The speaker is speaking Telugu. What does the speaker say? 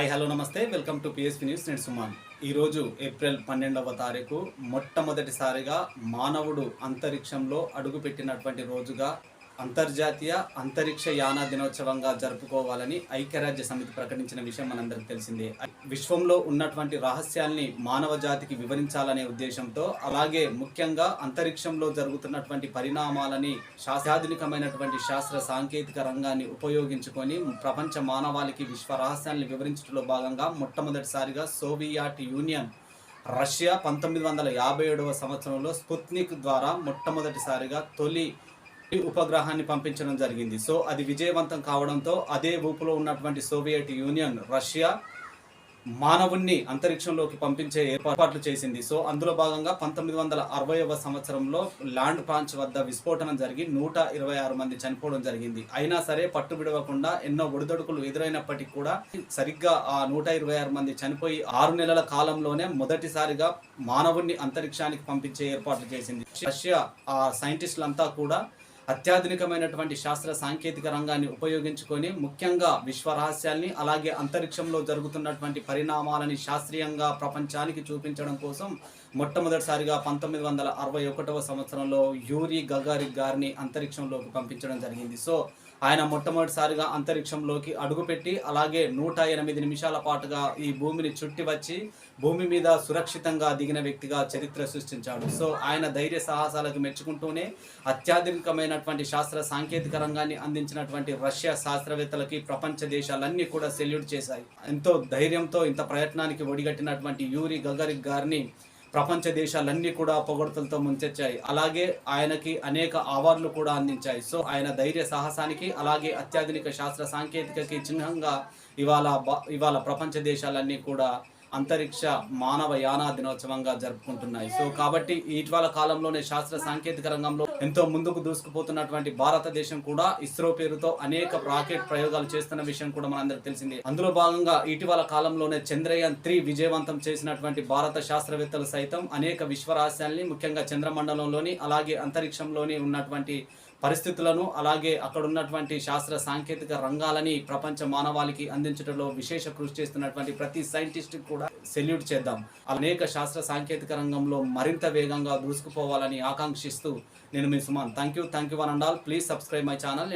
హాయ్ హలో నమస్తే. Welcome to PSP news. నేను సుమాన్. ఈరోజు ఏప్రిల్ పన్నెండవ తారీఖు మొట్టమొదటిసారిగా మానవుడు అంతరిక్షంలో అడుగుపెట్టినటువంటి రోజుగా అంతర్జాతీయ అంతరిక్ష యాన దినోత్సవంగా జరుపుకోవాలని ఐక్యరాజ్య సమితి ప్రకటించిన విషయం మనందరికి తెలిసిందే. విశ్వంలో ఉన్నటువంటి రహస్యాల్ని మానవ జాతికి వివరించాలనే ఉద్దేశంతో అలాగే ముఖ్యంగా అంతరిక్షంలో జరుగుతున్నటువంటి పరిణామాలని శాస్త్రాధునికమైనటువంటి శాస్త్ర సాంకేతిక రంగాన్ని ఉపయోగించుకొని ప్రపంచ మానవాళికి విశ్వ రహస్యాన్ని వివరించడంలో భాగంగా మొట్టమొదటిసారిగా సోవియట్ యూనియన్ రష్యా పంతొమ్మిది వందల యాభై ఏడవ సంవత్సరంలో స్పుత్నిక్ ద్వారా మొట్టమొదటిసారిగా తొలి ఉపగ్రహాన్ని పంపించడం జరిగింది. సో అది విజయవంతం కావడంతో అదే ఊపులో ఉన్నటువంటి సోవియట్ యూనియన్ రష్యా మానవుణ్ణి అంతరిక్షంలోకి పంపించే ఏర్పాట్లు చేసింది. సో అందులో భాగంగా పంతొమ్మిది వందల అరవైవ సంవత్సరంలో ల్యాండ్ పాంచ్ వద్ద విస్ఫోటనం జరిగి నూట ఇరవై ఆరు మంది చనిపోవడం జరిగింది. అయినా సరే పట్టు విడవకుండా ఎన్నో ఒడిదొడుకులు ఎదురైనప్పటికీ కూడా సరిగ్గా ఆ నూట ఇరవై ఆరు మంది చనిపోయి ఆరు నెలల కాలంలోనే మొదటిసారిగా మానవుణ్ణి అంతరిక్షానికి పంపించే ఏర్పాట్లు చేసింది. రష్యా ఆ సైంటిస్టులంతా కూడా అత్యాధునికమైనటువంటి శాస్త్ర సాంకేతిక రంగాన్ని ఉపయోగించుకొని ముఖ్యంగా విశ్వ రహస్యాల్ని అలాగే అంతరిక్షంలో జరుగుతున్నటువంటి పరిణామాలని శాస్త్రీయంగా ప్రపంచానికి చూపించడం కోసం మొట్టమొదటిసారిగా పంతొమ్మిది వందల అరవై ఒకటవ సంవత్సరంలో యూరి గగారి గారిని అంతరిక్షంలోకి పంపించడం జరిగింది. సో ఆయన మొట్టమొదటిసారిగా అంతరిక్షంలోకి అడుగుపెట్టి అలాగే నూట ఎనిమిది నిమిషాల పాటుగా ఈ భూమిని చుట్టి వచ్చి భూమి మీద సురక్షితంగా దిగిన వ్యక్తిగా చరిత్ర సృష్టించాడు. సో ఆయన ధైర్య సాహసాలకు మెచ్చుకుంటూనే అత్యాధునికమైనటువంటి శాస్త్ర సాంకేతిక రంగాన్ని అందించినటువంటి రష్యా శాస్త్రవేత్తలకి ప్రపంచ దేశాలన్నీ కూడా సెల్యూట్ చేశాయి. ఎంతో ధైర్యంతో ఇంత ప్రయత్నానికి ఒడిగట్టినటువంటి యూరి గగరిక్ గారిని ప్రపంచ దేశాలన్నీ కూడా పొగడ్తలతో ముంచెచ్చాయి. అలాగే ఆయనకి అనేక అవార్డులు కూడా అందించాయి. సో ఆయన ధైర్య సాహసానికి అలాగే అత్యాధునిక శాస్త్ర సాంకేతికకి చిహ్నంగా ఇవాళ బ- ఇవాళ ప్రపంచ దేశాలన్నీ కూడా అంతరిక్ష మానవ యానా దినోత్సవంగా జరుపుకుంటున్నాయి. సో కాబట్టి ఇటీవల కాలంలోనే శాస్త్ర సాంకేతిక రంగంలో ఎంతో ముందుకు దూసుకుపోతున్నటువంటి భారతదేశం కూడా ఇస్రో పేరుతో అనేక రాకెట్ ప్రయోగాలు చేస్తున్న విషయం కూడా మనందరికి తెలిసింది. అందులో భాగంగా ఇటీవల కాలంలోనే చంద్రయాన్ త్రీ విజయవంతం చేసినటువంటి భారత శాస్త్రవేత్తలు సైతం అనేక విశ్వరహస్యాల్ని ముఖ్యంగా చంద్రమండలంలోని అలాగే అంతరిక్షంలోని ఉన్నటువంటి పరిస్థితులను అలాగే అక్కడ ఉన్నటువంటి శాస్త్ర సాంకేతిక రంగాలని ప్రపంచ మానవాళికి అందించడంలో విశేష కృషి చేస్తున్నటువంటి ప్రతి సైంటిస్ట్ కూడా సెల్యూట్ చేద్దాం. అనేక శాస్త్ర సాంకేతిక రంగంలో మరింత వేగంగా దూసుకుపోవాలని ఆకాంక్షిస్తూ నేను మీ Suman. Thank you thank you one and all please subscribe my channel